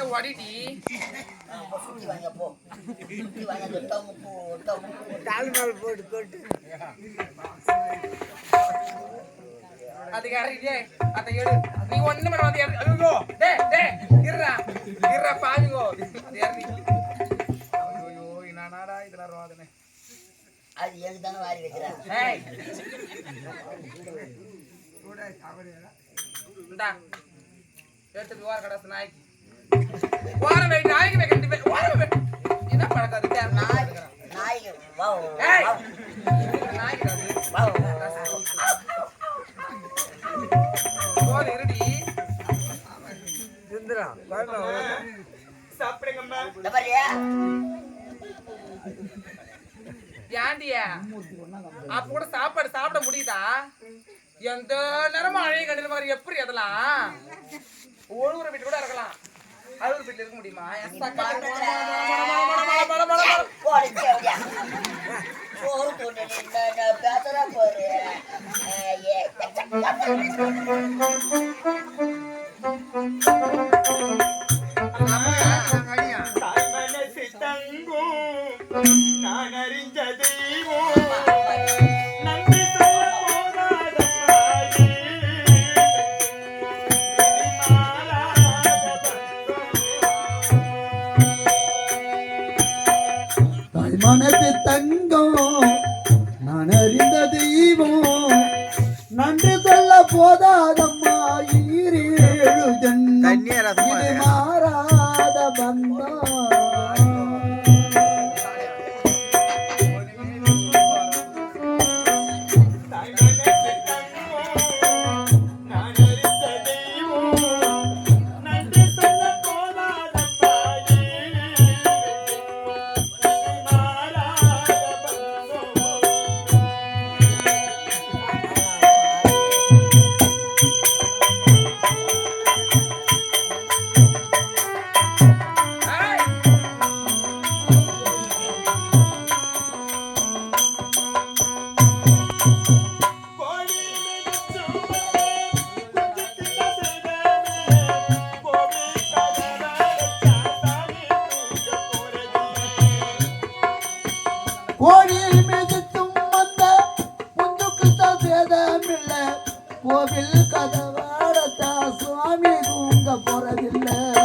கட்ட ஓடிடி தாழ்நாள் போட்டு போட்டு அது டேய் அத எடு நீ ஒண்ணு பண்ண வந்து ஐயோ டேய் டேய் இருடா இருடா பாவிங்கோ அது யாரு ஐயோ என்னடா ரோதனை அது எனக்கு தானே வாரி வைக்கிறேன் ஏய் இந்தா எடுத்துட்டு ஓர கடாசு நாய்க்கு ஓர வை நாய்க்கு வை கண்டி வை வை என்ன பழக்கம் அது? தேர் நாய் ஏய் நாய்க்கு இருடி ஏண்டியா அப்ப கூட சாப்பாடு சாப்பிட முடியுதா? எந்த நேரமும் அழகிய கண்டில மாதிரி எப்படி அதெல்லாம்? ஒழுங்குற வீட்டு கூட இருக்கலாம். அழுகுற வீட்டுல இருக்க முடியுமா? சக்கரை கட்ட சேதமில்லை கோவில் கதவாடத்தா சுவாமி தூங்க போறதில்லை.